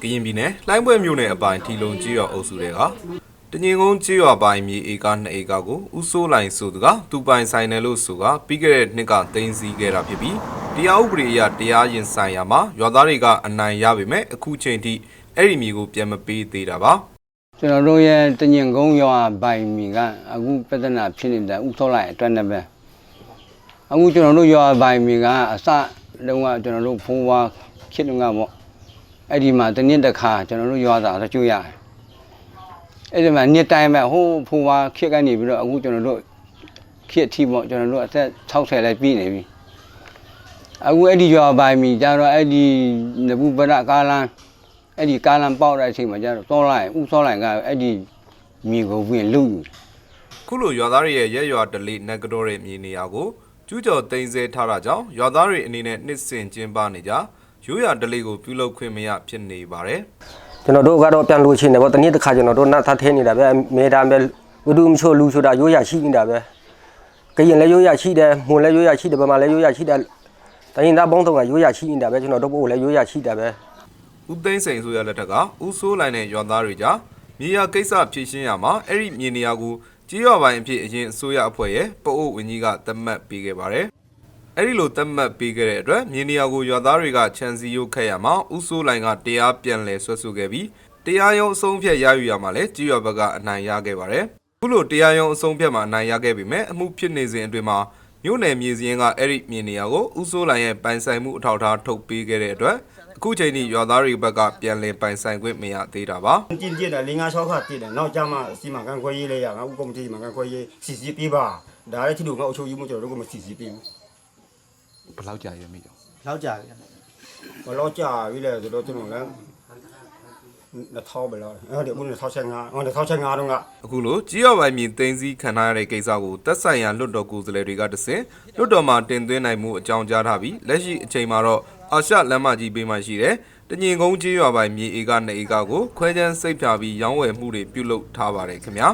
ကရင်ပြည်နယ်လှိုင်းပွဲမြို့နယ်အပိုင်ထီလုံကြီးရွာအုပ်စုတွေကတငင်ကုန်းကြီးရွာပိုင်မြေဧက2ဧကကိုဦးစိုးလိုင်ဆိုသူကသူပိုင်ဆိုင်တယ်လို့ဆိုကပြီးခဲ့တဲ့နှစ်ကတင်စီခဲ့တာဖြစ်ပြီးတရားဥပဒေအရတရားရင်ဆိုင်ရာမှာရွာသားတွေကအနိုင်ရပေမဲ့အခုချိန်ထိအဲ့ဒီမြေကိုပြန်မပေးသေးတာပါကျွန်တော်တို့ရဲ့တညင်ကုန်းရွာပိုင်မီကအခုပြဿနာဖြစ်နေတာဥဆောလိုက်အတွက်နဲ့ပဲအခုကျွန်တော်တို့ရွာပိုင်မီကအစတုန်းကကျွန်တော်တို့ဖိုးဝါခေတ်တုန်းကပေါ့ အဲ့ဒီမှာတနည်းတစ်ခါကျွန်တော်တို့ရွာသားတချို့ရတယ်အဲ့ဒီမှာနှစ်တိုင်းပဲဟိုးဖိုးဝါခေတ်ကနေပြီးတော့အခုကျွန်တော်တို့ခေတ်အထိပေါ့ကျွန်တော်တို့အသက်60လည်းပြည့်နေပြီအခုအဲ့ဒီရွာပိုင်မီကျတော့အဲ့ဒီနဘူးပရကားလန်းအဲ့ဒီကားလမ်းပေါက်တဲ့အချိန်မှာကျတော့စောလိုက်ဥစောလိုက်ကအဲ့ဒီမြေကိုဝင်လူယူတယ်ခုလိုရွာသားတွေရဲ့ရက်ရွာဒလေးနက်ကတော့တဲ့မြေနေရာကိုကျူးကျော်တင်ဆဲထားတာကြောင့်ရွာသားတွေအနေနဲ့နှစ်စဉ်ကျင်းပနေကြ ရိုးရာဒလေးကိုပြုလုပ်ခွင့်မရဖြစ်နေပါတယ်ကျွန်တော်တို့ကတော့ပြန်လို့ရှိနေပေါ့တနည်းတစ်ခါကျွန်တော်တို့နတ်သားထဲနေတာပဲမေတာပဲဝိတုမချိုလူဆိုတာရိုးရရှိနေတာပဲကရင်လည်းရိုးရရှိတယ်မွန်လည်းရိုးရရှိတယ်ဗမာလည်းရိုးရရှိတယ်တရင်သားပေါင်းတုံးကရိုးရရှိနေတာပဲကျွန်တော်တို့ဘို့လည်းရိုးရရှိတာပဲဦးသိန်းစိန်ဆိုရလက်ထက်ကဦးစိုးလိုင်းနဲ့ရွာသားတွေကြားမြေယာကိစ္စဖြေရှင်းရမှာအဲ့ဒီမြေနေရာကိုကြေးရွာပိုင်းအဖြစ်အရင်အစိုးရအဖွဲ့ရဲ့ပအိုးဝင်းကြီးကသတ်မှတ်ပေးခဲ့ပါတယ်။ အဲ့ဒီလိုသတ်မှတ်ပေးခဲ့တဲ့အတွက်မြေနေရာကိုရွာသားတွေကခြံစည်းရုပ်ခတ်ရမှာဥဆိုးလိုင်ကတရားပြန်လည်ဆွဲဆိုခဲ့ပြီးတရားရုံးအဆုံးဖြတ်ရယူရမှာလဲကြည်ရွာဘက်ကအနိုင်ရခဲ့ပါတယ်။ခုလိုတရားရုံးအဆုံးဖြတ်မှာအနိုင်ရခဲ့ပေမဲ့အမှုဖြစ်နေစဉ်အတွင်းမှာမြို့နယ်မြေစည်းရင်းကအဲ့ဒီမြေနေရာကိုဥဆိုးလိုင်ရဲ့ပိုင်ဆိုင်မှုအထောက်အထားထုတ်ပေးခဲ့တဲ့အတွက်အခုချိန်ထိရွာသားတွေဘက်ကပြန်လည်ပိုင်ဆိုင်ခွင့်မရသေးတာပါ။ကြင်ကြင်တယ်၄၅၆ခါတည်တယ်။နောက်ကြမှာစီမံခန့်ခွဲရေးလဲရငါဥပ္ပမတိစီမံခန့်ခွဲရေးစီစီပေးပါ။ဒါလည်းချီလို့ငါအချိုးကြီးမှုကျွန်တော်တို့ကမစီစီပေးဘူး။ ဘယ်လောက်ကြာရမိကြောလောက်ကြပြီဘလောက်ကြာပြီလဲဆိုတော့ကျွန်တော်လည်း2000ပဲလားအဲ့ဒီဦး2005ဟို2005တုန်းကအခုလိုကြီးရွာပိုင်းမြေသိမ်းစည်းခံထားရတဲ့ကိစ္စကိုသက်ဆိုင်ရာလွတ်တော်ကိုယ်စားလှယ်တွေကတဆင့်လွတ်တော်မှာတင်သွင်းနိုင်မှုအကြောင်းကြားထားပြီးလက်ရှိအချိန်မှာတော့အာရှလမ်းမကြီးပေးမှရှိတဲ့တညင်ကုန်းကြီးရွာပိုင်းမြေဧက2ဧကကိုခွဲခြမ်းစိတ်ဖြာပြီးရောင်းဝယ်မှုတွေပြုလုပ်ထားပါတယ်ခင်ဗျာ